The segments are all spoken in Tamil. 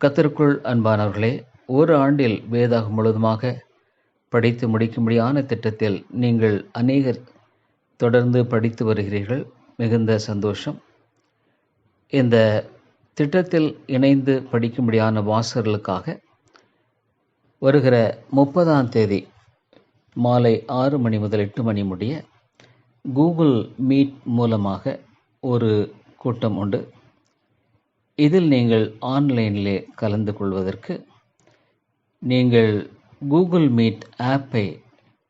கத்திற்குள் அன்பானவர்களே ஒரு ஆண்டில் வேதாகம் முழுவதுமாக படித்து முடிக்கும்படியான திட்டத்தில் நீங்கள் அநேகர் தொடர்ந்து படித்து வருகிறீர்கள். மிகுந்த சந்தோஷம். இந்த திட்டத்தில் இணைந்து படிக்கும்படியான வாசகர்களுக்காக வருகிற முப்பதாம் தேதி மாலை ஆறு மணி முதல் எட்டு மணி முடிய கூகுள் மீட் மூலமாக ஒரு கூட்டம் உண்டு. இதில் நீங்கள் ஆன்லைனிலே கலந்து கொள்வதற்கு நீங்கள் கூகுள் மீட் ஆப்பை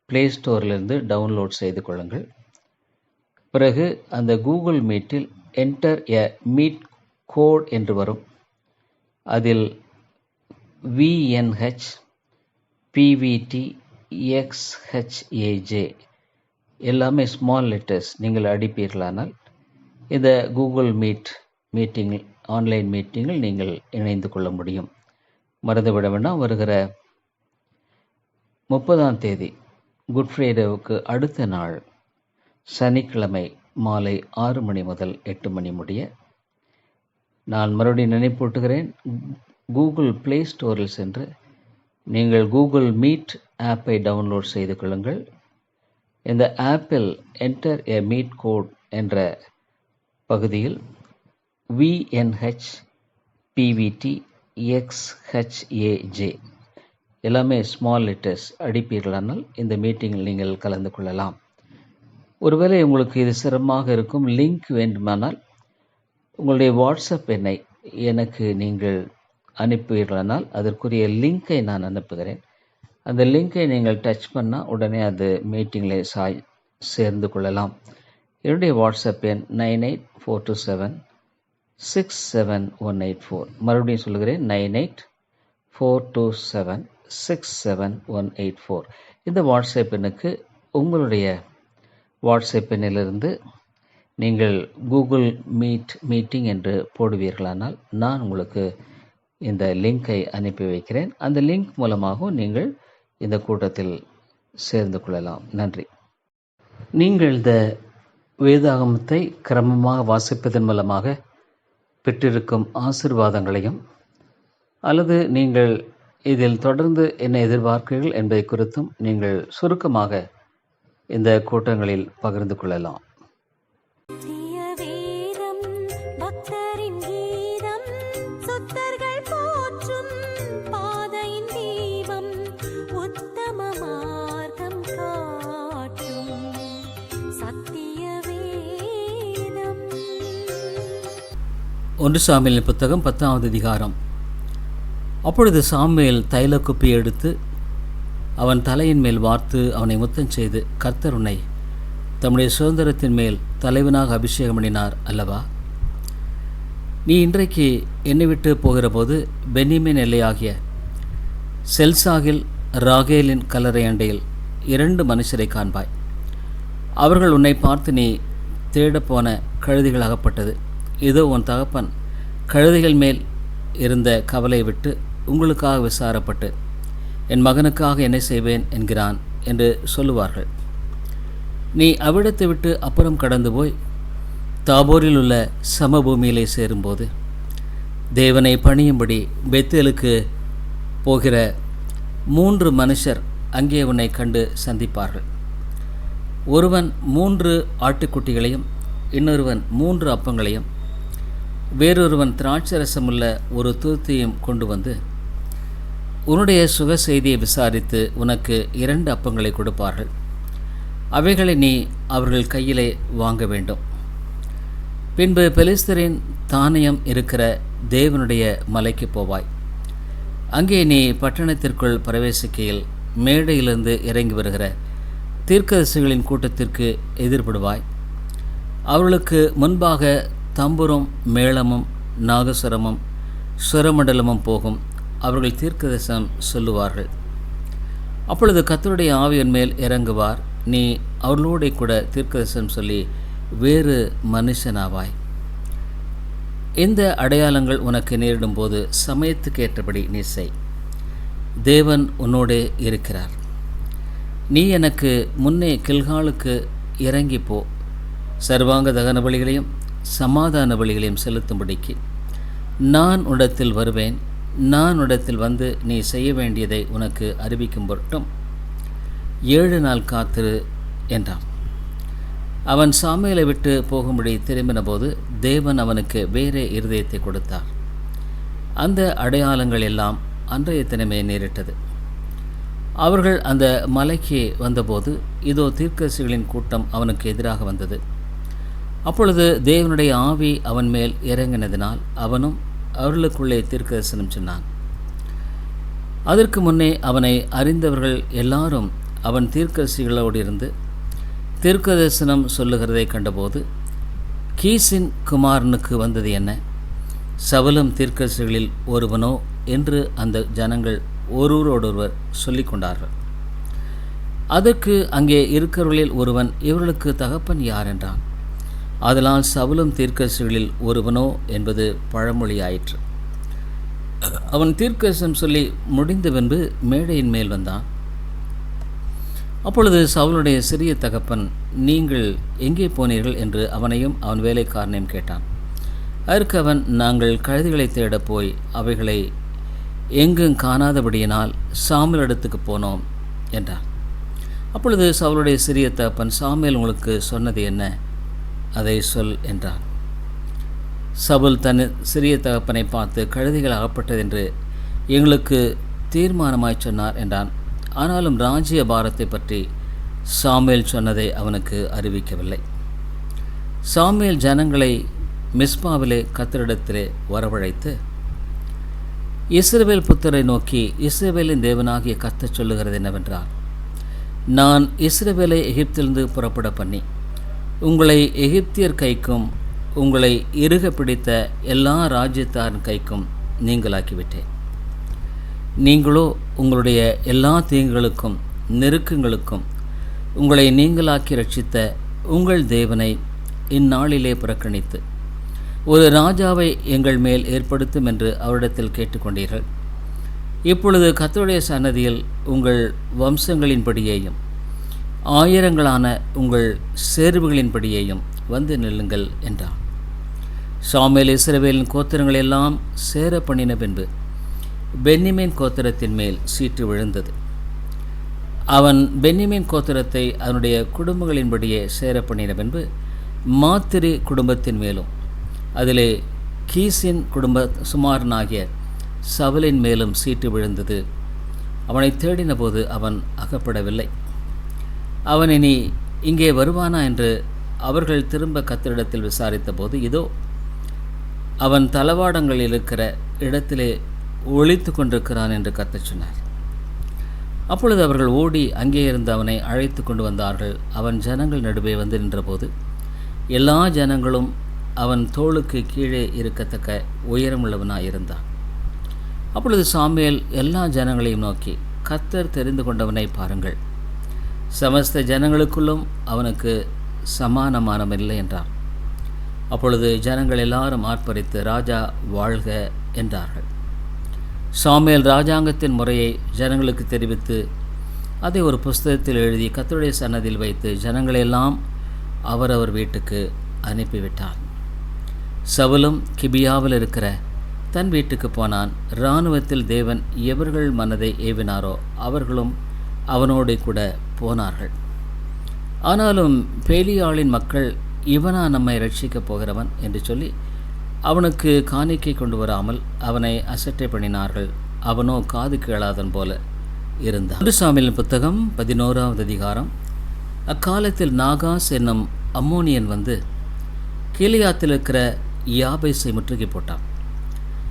ப்ளே ஸ்டோரிலிருந்து டவுன்லோட் செய்து கொள்ளுங்கள். பிறகு அந்த கூகுள் மீட்டில் என்டர் எ மீட் கோட் என்று வரும். அதில் விஎன்ஹெச் பிவிடி எக்ஸ்ஹெச்ஏஜே எல்லாமே ஸ்மால் லெட்டர்ஸ் நீங்கள் அடிப்பீர்களானால் இந்த கூகுள் மீட் மீட்டிங் ஆன்லைன் மீட்டிங்கில் நீங்கள் இணைந்து கொள்ள முடியும். மறந்துவிட வேண்டாம் வருகிற முப்பதாம் தேதி குட் ஃப்ரைடேவுக்கு அடுத்த நாள் சனிக்கிழமை மாலை ஆறு மணி முதல் எட்டு மணி முடிய நான் மறுபடியும் நினைப்பூட்டுகிறேன். கூகுள் ப்ளே ஸ்டோரில் சென்று நீங்கள் கூகுள் மீட் ஆப்பை டவுன்லோட் செய்து கொள்ளுங்கள். இந்த ஆப்பில் என்டர் எ மீட் கோட் என்ற பகுதியில் விஎன்ஹெச் பிவிடி எக்ஸ்ஹெச்ஏஜே எல்லாமே ஸ்மால் லெட்டர்ஸ் அடிப்பீர்களானால் இந்த மீட்டிங்கில் நீங்கள் கலந்து கொள்ளலாம். ஒருவேளை உங்களுக்கு இது சிரமமாக இருக்கும் லிங்க் வேண்டுமானால் உங்களுடைய வாட்ஸ்அப் எண்ணை எனக்கு நீங்கள் அனுப்புவீர்களானால் அதற்குரிய லிங்கை நான் அனுப்புகிறேன். அந்த லிங்கை நீங்கள் டச் பண்ணால் உடனே அது மீட்டிங்கில் சாய் சேர்ந்து கொள்ளலாம். என்னுடைய வாட்ஸ்அப் எண் nine eight four two seven six seven one eight four மறுபடியும் சொல்லுகிறேன் nine eight four two seven six seven one eight four இந்த வாட்ஸ்அப் எண்ணுக்கு உங்களுடைய வாட்ஸ்அப் எண்ணிலிருந்து நீங்கள் கூகுள் மீட் மீட்டிங் என்று போடுவீர்களானால் நான் உங்களுக்கு இந்த லிங்கை அனுப்பி வைக்கிறேன். அந்த லிங்க் மூலமாகவும் நீங்கள் இந்த கூட்டத்தில் சேர்ந்து கொள்ளலாம். நன்றி. நீங்கள் இந்த வேதாகமத்தை கிரமமாக வாசிப்பதன் மூலமாக பெற்றிருக்கும் ஆசிர்வாதங்களையும் அல்லது நீங்கள் இதில் தொடர்ந்து என்ன எதிர்பார்க்கிறீர்கள் என்பதை குறித்தும் நீங்கள் சுருக்கமாக இந்த கூட்டங்களில் பகிர்ந்து கொள்ளலாம். ஒன்று சாமியலின் புத்தகம் பத்தாவது அதிகாரம். அப்பொழுது சாமியல் தைல குப்பி எடுத்து அவன் தலையின் மேல் வார்த்து அவனை முத்தம் செய்து கர்த்தர் உன்னை தம்முடைய சுதந்திரத்தின் மேல் தலைவனாக அபிஷேகம் பண்ணினார் அல்லவா? நீ இன்றைக்கு என்னை விட்டு போகிறபோது பென்னிமின் எல்லையாகிய செல்சாகில் ராகேலின் கல்லறை அண்டையில் இரண்டு மனுஷரை காண்பாய். அவர்கள் உன்னை பார்த்து நீ தேடப்போன கழுதிகள் அகப்பட்டது. இதோ உன் தகப்பன் கழுதைகள் மேல் இருந்த கவலை விட்டு உங்களுக்காக விசாரப்பட்டு என் மகனுக்காக என்ன செய்வேன் என்கிறான் என்று சொல்லுவார்கள். நீ அவ்விடத்தை விட்டு அப்புறம் கடந்து போய் தாபோரில் உள்ள சமபூமியிலே சேரும்போது தேவனை பணியும்படி பெத்தேலுக்கு போகிற மூன்று மனுஷர் அங்கே உன்னை கண்டு சந்திப்பார்கள். ஒருவன் மூன்று ஆட்டுக்குட்டிகளையும் இன்னொருவன் மூன்று அப்பங்களையும் வேறொருவன் திராட்சரசமுள்ள ஒரு தூர்த்தியும் கொண்டு வந்து உன்னுடைய சுக செய்தியை விசாரித்து உனக்கு இரண்டு அப்பங்களை கொடுப்பார்கள். அவைகளை நீ அவர்கள் கையிலே வாங்க வேண்டும். பின்பு பெலிஸ்தரின் தானியம் இருக்கிற தேவனுடைய மலைக்கு போவாய். அங்கே நீ பட்டணத்திற்குள் பிரவேசிக்கையில் மேடையிலிருந்து இறங்கி வருகிற தீர்க்கதரிசிகளின் கூட்டத்திற்கு எதிர்படுவாய். அவர்களுக்கு முன்பாக தம்புரம் மேளமும் நாகசுரமும் சுரமண்டலமும் போகும். அவர்கள் தீர்க்கதரிசனம் சொல்லுவார்கள். அப்பொழுது கத்தருடைய ஆவியின் மேல் இறங்குவார். நீ அவர்களோட கூட தீர்க்கதரிசனம் சொல்லி வேறு மனுஷனாவாய். இந்த அடையாளங்கள் உனக்கு நேரிடும்போது சமயத்துக்கு ஏற்றபடி நீ செய். தேவன் உன்னோடே இருக்கிறார். நீ எனக்கு முன்னே கில்காலுக்கு இறங்கி போ. சர்வாங்க தகன பலிகளையும் சமாதான வழிகளையும் செலுத்தும்படிக்கு நான் உடத்தில் வருவேன் நான் உடத்தில் வந்து நீ செய்ய வேண்டியதை உனக்கு அறிவிக்கும் பொருட்டும் ஏழு நாள் காத்திரு என்றான். அவன் சாமியலை விட்டு போகும்படி திரும்பின போது தேவன் அவனுக்கு வேறே இருதயத்தை கொடுத்தார். அந்த அடையாளங்கள் எல்லாம் அன்றைய தினமே நேரிட்டது. அவர்கள் அந்த மலைக்கு வந்தபோது இதோ தீர்க்கரசிகளின் கூட்டம் அவனுக்கு எதிராக வந்தது. அப்பொழுது தேவனுடைய ஆவி அவன் மேல் இறங்கினதினால் அவனும் அவர்களுக்குள்ளே தீர்க்கதரிசனம் சொன்னான். அதற்கு முன்னே அவனை அறிந்தவர்கள் எல்லாரும் அவன் தீர்க்கரசிகளோடு இருந்து தீர்க்கதரிசனம் சொல்லுகிறதை கண்டபோது கீசின் குமாரனுக்கு வந்தது என்ன? சவலம் தீர்க்கரசிகளில் ஒருவனோ என்று அந்த ஜனங்கள் ஒருவரோடொருவர் சொல்லி கொண்டார்கள் அதற்கு அங்கே இருக்கிறவர்களில் ஒருவன் இவர்களுக்கு தகப்பன் யார் என்றான்? அதனால் சவுலும் தீர்க்கதரிசிகளில் ஒருவனோ என்பது பழமொழியாயிற்று. அவன் தீர்க்கசம் சொல்லி முடிந்த பின்பு மேடையின் மேல் வந்தான். அப்பொழுது சவுலுடைய சிறிய தகப்பன் நீங்கள் எங்கே போனீர்கள்? என்று அவனையும் அவன் வேலைக்காரனையும் கேட்டான். அதற்கு அவன் நாங்கள் கழுதிகளை தேடப் போய் அவைகளை எங்கும் காணாதபடியினால் சாமியல் இடத்துக்கு போனோம் என்றான். அப்பொழுது சவுளுடைய சிறிய தகப்பன் சாமியல் உங்களுக்கு சொன்னது என்ன? அதை சொல் என்றான். சபுல் தன் சிறிய தகப்பனை பார்த்து கழுதிகள் அகப்பட்டது என்று எங்களுக்கு தீர்மானமாய் சொன்னார் என்றான். ஆனாலும் ராஜ்ய பாரத்தை பற்றி சாமியல் சொன்னதை அவனுக்கு அறிவிக்கவில்லை. சாமியல் ஜனங்களை மிஸ்பாவிலே கத்தரிடத்திலே வரவழைத்து இஸ்ரேவேல் புத்தரை நோக்கி இஸ்ரேவேலின் தேவனாகிய கத்த சொல்லுகிறது என்னவென்றால் நான் இஸ்ரேவேலை எகிப்திலிருந்து புறப்பட பண்ணி உங்களை எகிப்தியர் கைக்கும் உங்களை இறுக பிடித்த எல்லா ராஜ்யத்தாரின் கைக்கும் நீங்களாக்கிவிட்டேன். நீங்களோ உங்களுடைய எல்லா தீங்குகளுக்கும் நெருக்கங்களுக்கும் உங்களை நீங்களாக்கி ரட்சித்த உங்கள் தேவனை இந்நாளிலே புறக்கணித்து ஒரு ராஜாவை எங்கள் மேல் ஏற்படுத்தும் என்று அவரிடத்தில் கேட்டுக்கொண்டீர்கள். இப்பொழுது கத்தோடைய சன்னதியில் உங்கள் வம்சங்களின்படியேயும் ஆயிரங்களான உங்கள் சேர்வுகளின்படியேயும் வந்து நில்லுங்கள் என்றான். சாமியல் இஸ்ரவேலின் கோத்திரங்கள் எல்லாம் சேர பண்ணின பின்பு பென்னிமேன் கோத்திரத்தின் மேல் சீற்று விழுந்தது. அவன் பென்னிமேன் கோத்திரத்தை அதனுடைய குடும்பங்களின்படியே சேர பண்ணின பின்பு மாத்திரி குடும்பத்தின் மேலும் அதிலே கீசின் குடும்ப சுமாரனாகிய சவலின் மேலும் சீட்டு விழுந்தது. அவனை தேடினபோது அவன் அகப்படவில்லை. அவன் இனி இங்கே வருவானா என்று அவர்கள் திரும்ப கத்தரிடத்தில் விசாரித்த போது இதோ அவன் தளவாடங்கள் இருக்கிற இடத்திலே ஒழித்து கொண்டிருக்கிறான் என்று கத்தச் சொன்னார். அப்பொழுது அவர்கள் ஓடி அங்கே இருந்து அவனை அழைத்து கொண்டு வந்தார்கள். அவன் ஜனங்கள் நடுவே வந்து நின்றபோது எல்லா ஜனங்களும் அவன் தோளுக்கு கீழே இருக்கத்தக்க உயரமுள்ளவனாக இருந்தான். அப்பொழுது சாமியல் எல்லா ஜனங்களையும் நோக்கி கத்தர் தெரிந்து கொண்டவனை பாருங்கள். சமஸ்த ஜனங்களுக்குள்ளும் அவனுக்கு சமானமானமில்லை என்றார். அப்பொழுது ஜனங்கள் எல்லாரும் ஆர்ப்பரித்து ராஜா வாழ்க என்றார்கள். சாமியல் ராஜாங்கத்தின் முறையை ஜனங்களுக்கு தெரிவித்து அதை ஒரு புஸ்தகத்தில் எழுதி கத்தருடைய சன்னதியில் வைத்து ஜனங்களெல்லாம் அவரவர் வீட்டுக்கு அனுப்பிவிட்டார். சவுலும் கிபியாவில் இருக்கிற தன் வீட்டுக்கு போனான். இராணுவத்தில் தேவன் எவர்கள் மனதை ஏவினாரோ அவர்களும் அவனோடு கூட போனார்கள். ஆனாலும் பேலியாளின் மக்கள் இவனா நம்மை ரட்சிக்கப் போகிறவன்? என்று சொல்லி அவனுக்கு காணிக்கை கொண்டு வராமல் அவனை அசட்டை பண்ணினார்கள். அவனோ காது கேளாதன் போல இருந்தான். ஒன்று சாமியின் புத்தகம் பதினோராவது அதிகாரம். அக்காலத்தில் நாகாஸ் என்னும் அம்மோனியன் வந்து கீலியாத்தில் இருக்கிற யாபேஸை முற்றுகை போட்டான்.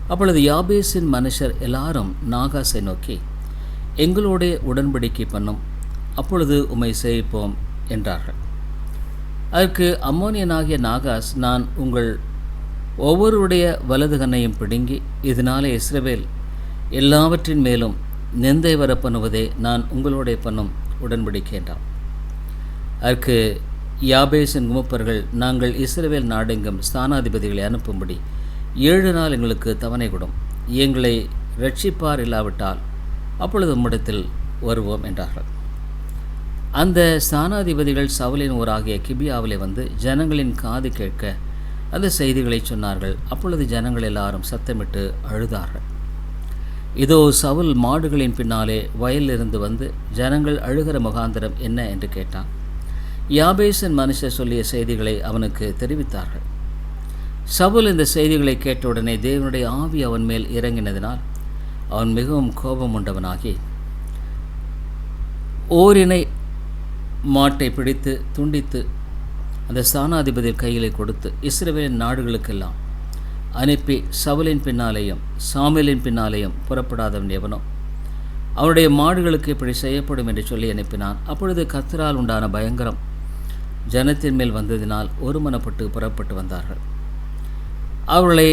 அப்பொழுது யாபேஸின் மனுஷர் எல்லாரும் நாகாஸை நோக்கி எங்களோட உடன்படிக்கை பண்ணும். அப்பொழுது உம்மை சேவிப்போம் என்றார்கள். அதற்கு அம்மோனியனாகிய நாகாஸ் நான் உங்கள் ஒவ்வொருடைய வலது கண்ணையும் பிடுங்கி இதனாலே இஸ்ரவேல் எல்லாவற்றின் மேலும் நிந்தை வர பண்ணுவதே நான் உங்களோட பண்ணும் உடன்படிக்கை என்றான். அதற்கு யாபேசின் குமப்பர்கள் நாங்கள் இஸ்ரவேல் நாடெங்கும் ஸ்தானாதிபதிகளை அனுப்பும்படி ஏழு நாள் எங்களுக்கு தவணை கொடும். எங்களை ரட்சிப்பார் இல்லாவிட்டால் அப்பொழுது உம்மிடத்தில் வருவோம் என்றார்கள். அந்த ஸ்தானாதிபதிகள் சவலின் ஊராகிய கிபியாவிலே வந்து ஜனங்களின் காது கேட்க அந்த செய்திகளை சொன்னார்கள். அப்பொழுது ஜனங்கள் எல்லாரும் சத்தமிட்டு அழுதார்கள். இதோ சவுல் மாடுகளின் பின்னாலே வயலிலிருந்து வந்து ஜனங்கள் அழுகிற முகாந்திரம் என்ன என்று கேட்டான். யாபேசன் மனுஷர் சொல்லிய செய்திகளை அவனுக்கு தெரிவித்தார்கள். சவுல் இந்த செய்திகளை கேட்டவுடனே தேவனுடைய ஆவி அவன் மேல் இறங்கினதினால் அவன் மிகவும் கோபம் உண்டவனாகி ஓரினை மாட்டை பிடித்து துண்டித்து அந்த ஸ்தானாதிபதி கையிலே கொடுத்து இஸ்ரேவேலின் நாடுகளுக்கெல்லாம் அனுப்பி சவுலின் பின்னாலேயும் சாமியலின் பின்னாலேயும் புறப்படாதவன் எவனோ அவனுடைய மாடுகளுக்கு இப்படி செய்யப்படும் என்று சொல்லி அனுப்பினான். அப்பொழுது கத்தரால் உண்டான பயங்கரம் ஜனத்தின் மேல் வந்ததினால் ஒருமனப்பட்டு புறப்பட்டு வந்தார்கள். அவர்களை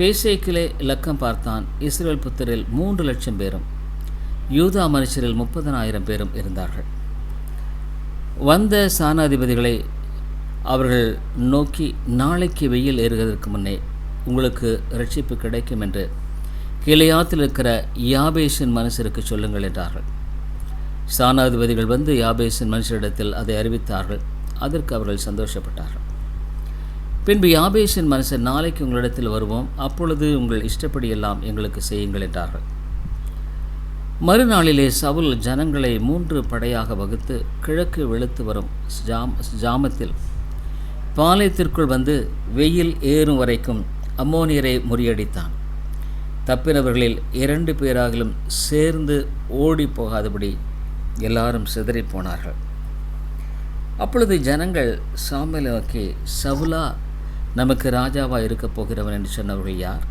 பேசேக்கிலே இலக்கம் பார்த்தான் இஸ்ரேல் புத்தரில் மூன்று லட்சம் பேரும் யூதா மனுஷரில் முப்பதனாயிரம் பேரும் இருந்தார்கள். வந்த சானாதிபதிகளை அவர்கள் நோக்கி நாளைக்கு வெயில் ஏறுவதற்கு முன்னே உங்களுக்கு ரட்சிப்பு கிடைக்கும் என்று கிளையாத்தில் இருக்கிற யாபேஷின் மனுஷருக்கு சொல்லுங்கள் என்றார்கள். சானாதிபதிகள் வந்து யாபேஷின் மனுஷரிடத்தில் அதை அறிவித்தார்கள். அதற்கு அவர்கள் சந்தோஷப்பட்டார்கள். பின்பு யாபேஷின் மனுஷன் நாளைக்கு உங்களிடத்தில் வருவோம். அப்பொழுது உங்கள் இஷ்டப்படியெல்லாம் எங்களுக்கு செய்யுங்கள் என்றார்கள். மறுநாளிலே சவுல் ஜனங்களை மூன்று படையாக வகுத்து கிழக்கு வெளுத்து வரும் ஜாம் ஜாமத்தில் பாளையத்திற்குள் வந்து வெயில் ஏறும் வரைக்கும் அம்மோனியரை முறியடித்தான். தப்பினவர்களில் இரண்டு பேராகிலும் சேர்ந்து ஓடி போகாதபடி எல்லாரும் சிதறிப் போனார்கள். அப்பொழுது ஜனங்கள் சாமியலை நோக்கி சவுலா நமக்கு ராஜாவாக இருக்கப் போகிறவன் என்று சொன்னவர்கள் யார்?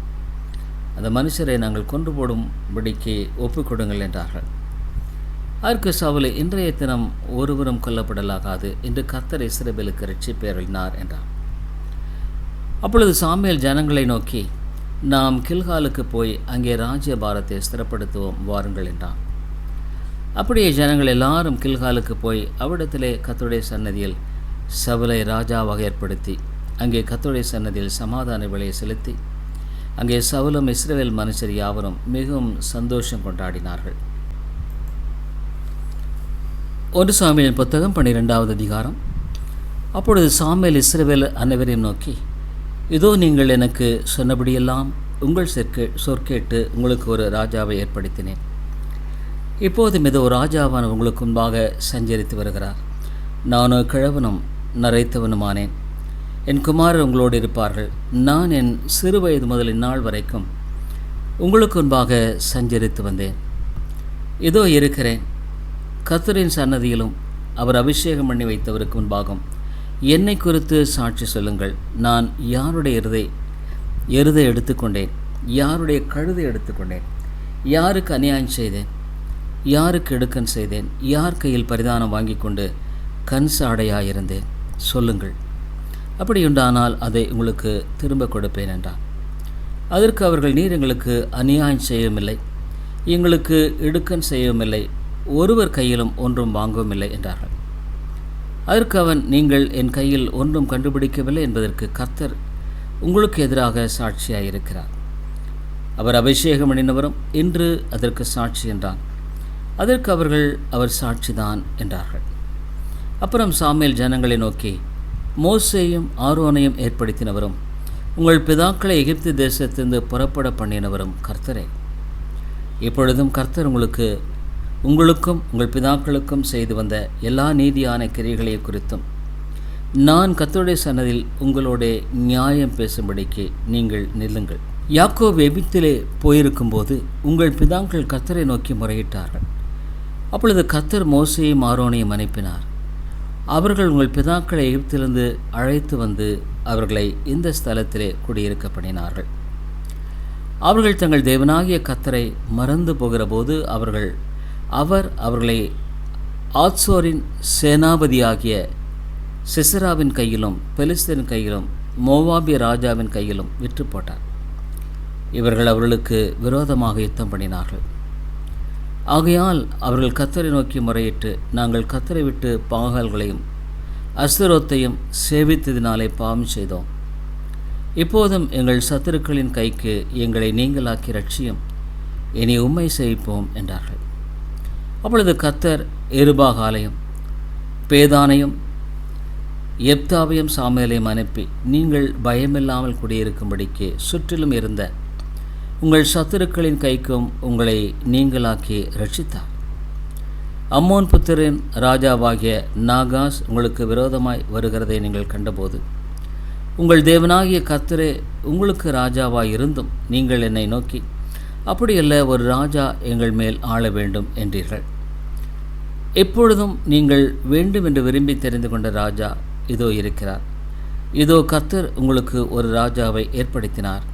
அந்த மனுஷரை நாங்கள் கொண்டு போடும்படிக்கு ஒப்புக்கொடுங்கள் என்றார்கள். அதற்கு சவுல் இன்றைய தினம் ஒருவரும் கொல்லப்படலாகாது என்று கர்த்தர் இஸ்ரேபேலுக்கு ரட்சிப்பேறினார் என்றார். அப்பொழுது சாமியல் ஜனங்களை நோக்கி நாம் கில்காலுக்கு போய் அங்கே ராஜ்ய பாரத்தை ஸ்திரப்படுத்துவோம் வாருங்கள் என்றான் அப்படியே ஜனங்கள் எல்லாரும் கில்காலுக்கு போய் அவ்விடத்திலே கத்துடைய சன்னதியில் சவுலை ராஜாவாக ஏற்படுத்தி அங்கே கத்தோடைய சன்னதியில் சமாதான விலையை செலுத்தி அங்கே சவுலும் இஸ்ரேல் மனுஷர் யாவரும் மிகவும் சந்தோஷம் கொண்டாடினார்கள். ஒரு சாமியின் புத்தகம் பன்னிரெண்டாவது அதிகாரம். அப்பொழுது சாமியல் இஸ்ரேவேல் அனைவரையும் நோக்கி இதோ நீங்கள் எனக்கு சொன்னபடியெல்லாம் உங்கள் சொற்கே சொற்கேட்டு உங்களுக்கு ஒரு ராஜாவை ஏற்படுத்தினேன். இப்போதும் மிதோ ராஜாவான உங்களுக்கு முன்பாக சஞ்சரித்து வருகிறார். நானோ கிழவனும் நரைத்தவனுமானேன். என் குமாரர் உங்களோடு இருப்பார்கள். நான் என் சிறு வயது முதல் இந்நாள் வரைக்கும் உங்களுக்கு முன்பாக சஞ்சரித்து வந்தேன். இதோ இருக்கிறேன். கத்தரின் சன்னதியிலும் அவர் அபிஷேகம் பண்ணி வைத்தவருக்கு முன்பாகும் என்னை குறித்து சாட்சி சொல்லுங்கள். நான் யாருடைய எருதை எருதை எடுத்துக்கொண்டேன். யாருடைய கழுதை எடுத்துக்கொண்டேன். யாருக்கு அநியாயம் செய்தேன்? யாருக்கு எடுக்கன் செய்தேன்? யார் கையில் பரிதானம் வாங்கி கொண்டு கண் சாடையாயிருந்தேன்? சொல்லுங்கள். அப்படியுண்டானால் அதை உங்களுக்கு திரும்ப கொடுப்பேன் என்றான். அதற்கு அவர்கள் நீர் எங்களுக்கு அநியாயம் செய்யவுமில்லை. எங்களுக்கு இடுக்கன் செய்யவுமில்லை. ஒருவர் கையிலும் ஒன்றும் வாங்கவும் இல்லை என்றார்கள். அதற்கு அவன் நீங்கள் என் கையில் ஒன்றும் கண்டுபிடிக்கவில்லை என்பதற்கு கர்த்தர் உங்களுக்கு எதிராக சாட்சியாக இருக்கிறார் அவர் அபிஷேகம் அணிந்தவரும் இன்று அதற்கு சாட்சி என்றான். அதற்கு அவர்கள் அவர் சாட்சிதான் என்றார்கள். அப்புறம் சாமியல் ஜனங்களை நோக்கி மோசேயும் ஆரோனையும் ஏற்படுத்தினவரும் உங்கள் பிதாக்களை எகிப்து தேசத்திலிருந்து புறப்பட பண்ணினவரும் கர்த்தரே. இப்பொழுதும் கர்த்தர் உங்களுக்கு உங்களுக்கும் உங்கள் பிதாக்களுக்கும் செய்து வந்த எல்லா நீதியான கிரைகளை குறித்தும் நான் கத்தருடைய சன்னதில் உங்களோட நியாயம் பேசும்படிக்கு நீங்கள் நில்லுங்கள். யாக்கோப் எபித்திலே போயிருக்கும்போது உங்கள் பிதாக்கள் கர்த்தரை நோக்கி முறையிட்டார்கள். அப்பொழுது கர்த்தர் மோசையும் ஆரோனையும் அனுப்பினார். அவர்கள் உங்கள் பிதாக்களை எகிப்திலிருந்து அழைத்து வந்து அவர்களை இந்த ஸ்தலத்திலே குடியிருக்க பண்ணினார்கள் அவர்கள் தங்கள் தேவனாகிய கத்தரை மறந்து போகிறபோது அவர்கள் அவர் அவர்களை ஆட்சோரின் சேனாபதியாகிய சிசராவின் கையிலும் பெலிஸ்தரின் கையிலும் மோவாபிய ராஜாவின் கையிலும் விற்று போட்டார் இவர்கள் அவர்களுக்கு விரோதமாக யுத்தம் பண்ணினார்கள். ஆகையால் அவர்கள் கத்தரை நோக்கி முறையிட்டு நாங்கள் கத்தரை விட்டு பாகால்களையும் அஸ்தரோத்தையும் சேவித்ததினாலே பாவம் செய்தோம். இப்போதும் எங்கள் சத்துருக்களின் கைக்கு எங்களை நீங்களாக்கி ரட்சியும் இனி உண்மை செய்ப்போம் என்றார்கள். அப்பொழுது கத்தர் எருபாகாலையும் பேதானையும் எப்தாவையும் சாமியலையும் அனுப்பி நீங்கள் பயமில்லாமல் குடியிருக்கும்படிக்கு சுற்றிலும் இருந்த உங்கள் சத்துருக்களின் கைக்கும் உங்களை நீங்களாக்கி ரட்சித்தார். அம்மோன் புத்திரின் ராஜாவாகிய நாகாஸ் உங்களுக்கு விரோதமாய் வருகிறதை நீங்கள் கண்டபோது உங்கள் தேவனாகிய கர்த்தரே உங்களுக்கு ராஜாவாய் இருந்தும் நீங்கள் என்னை நோக்கி அப்படியல்ல ஒரு ராஜா எங்கள் மேல் ஆள வேண்டும் என்றீர்கள். எப்பொழுதும் நீங்கள் வேண்டும் என்று விரும்பி தெரிந்து கொண்ட ராஜா இதோ இருக்கிறார். இதோ கர்த்தர் உங்களுக்கு ஒரு ராஜாவை ஏற்படுத்தினார்.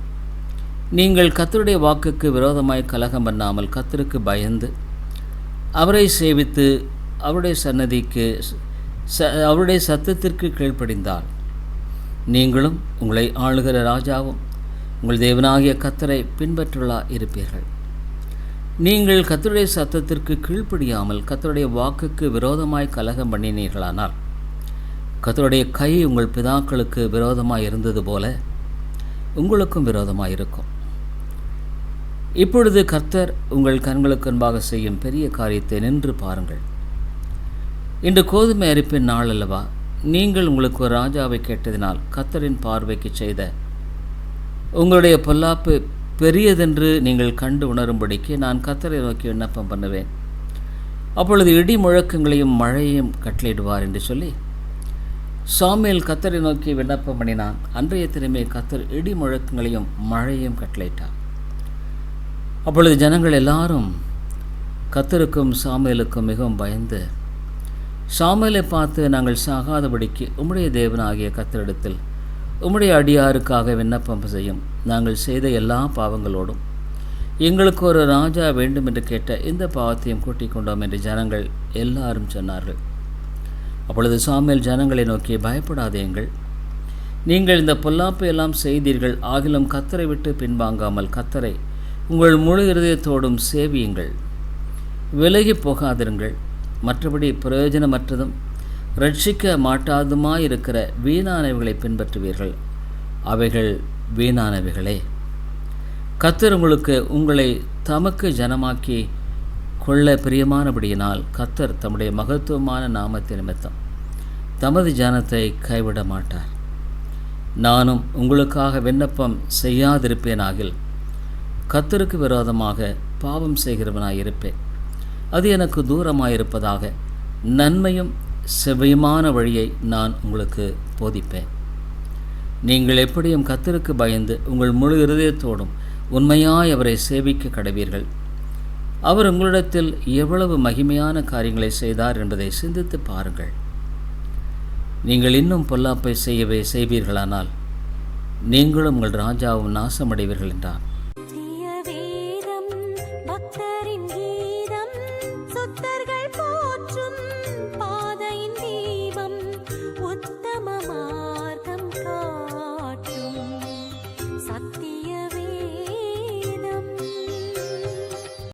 நீங்கள் கத்தருடைய வாக்குக்கு விரோதமாய் கலகம் பண்ணாமல் கத்தருக்கு பயந்து அவரை சேவித்து அவருடைய சன்னதிக்கு ச அவருடைய சத்தத்திற்கு கீழ்ப்படிந்தால் நீங்களும் உங்களை ஆளுகிற ராஜாவும் உங்கள் தேவனாகிய கத்தரை பின்பற்றுள்ளா இருப்பீர்கள். நீங்கள் கத்தருடைய சத்தத்திற்கு கீழ்ப்படியாமல் கத்தருடைய வாக்குக்கு விரோதமாய் கலகம் பண்ணினீர்களானால் கத்தருடைய கை உங்கள் பிதாக்களுக்கு விரோதமாக இருந்தது போல உங்களுக்கும் விரோதமாக இருக்கும் இப்பொழுது கர்த்தர் உங்கள் கண்களுக்கு முன்பாக செய்யும் பெரிய காரியத்தை நின்று பாருங்கள். இன்று கோதுமை அரிப்பின் நாள் அல்லவா? நீங்கள் உங்களுக்கு ஒரு ராஜாவை கேட்டதினால் கர்த்தரின் பார்வைக்கு செய்த உங்களுடைய பொல்லாப்பு பெரியதென்று நீங்கள் கண்டு உணரும்படிக்கு நான் கர்த்தரை நோக்கி விண்ணப்பம் பண்ணுவேன். அப்பொழுது இடி முழக்கங்களையும் மழையையும் கட்டளையிடுவார் என்று சொல்லி சாமியில் கத்தரை நோக்கி விண்ணப்பம் பண்ணினான். அன்றைய திறமை கத்தர் இடி முழக்கங்களையும் மழையையும் கட்டளையிட்டார். அப்பொழுது ஜனங்கள் எல்லாரும் கத்தருக்கும் சாமுவேலுக்கும் மிகவும் பயந்து சாமுவேலை பார்த்து நாங்கள் சாகாதபடிக்கு உம்முடைய தேவனாகிய கத்தரிடத்தில் உம்முடைய அடியாருக்காக விண்ணப்பம் செய்யும் நாங்கள் செய்த எல்லா பாவங்களோடும் எங்களுக்கு ஒரு ராஜா வேண்டும் என்று கேட்ட இந்த பாவத்தையும் கூட்டிக் கொண்டோம் என்று ஜனங்கள் எல்லாரும் சொன்னார்கள். அப்பொழுது சாமியல் ஜனங்களை நோக்கி பயப்படாதேங்கள் நீங்கள் இந்த பொல்லாப்பை எல்லாம் செய்தீர்கள் ஆகிலும் கத்தரை விட்டு பின்வாங்காமல் கத்தரை உங்கள் முழு இருதயத்தோடும் சேவியுங்கள். விலகி போகாதிருங்கள். மற்றபடி பிரயோஜனமற்றதும் ரட்சிக்க மாட்டாதுமாயிருக்கிற வீணானவைகளை பின்பற்றுவீர்கள். அவைகள் வீணானவைகளே. கத்தர் உங்களுக்கு உங்களை தமக்கு ஜனமாக்கி கொள்ள பிரியமானபடியினால் கத்தர் தம்முடைய மகத்துவமான நாமத்தை நிமித்தம் தமது ஜனத்தை கைவிட மாட்டார் நானும் உங்களுக்காக விண்ணப்பம் செய்யாதிருப்பேனாகில் கத்தருக்கு விரோதமாக பாவம் செய்கிறவனாய் இருப்பேன். அது எனக்கு தூரமாயிருப்பதாக நன்மையும் செவ்வியமான வழியை நான் உங்களுக்கு போதிப்பேன். நீங்கள் எப்படியும் கத்தருக்கு பயந்து உங்கள் முழு இருதயத்தோடும் உண்மையாய் அவரை சேவிக்க கடவீர்கள். அவர் உங்களிடத்தில் எவ்வளவு மகிமையான காரியங்களை செய்தார் என்பதை சிந்தித்து பாருங்கள். நீங்கள் இன்னும் பொல்லாப்பை செய்யவே செய்வீர்களானால் நீங்களும் உங்கள் ராஜாவும் நாசமடைவீர்கள் என்றான்.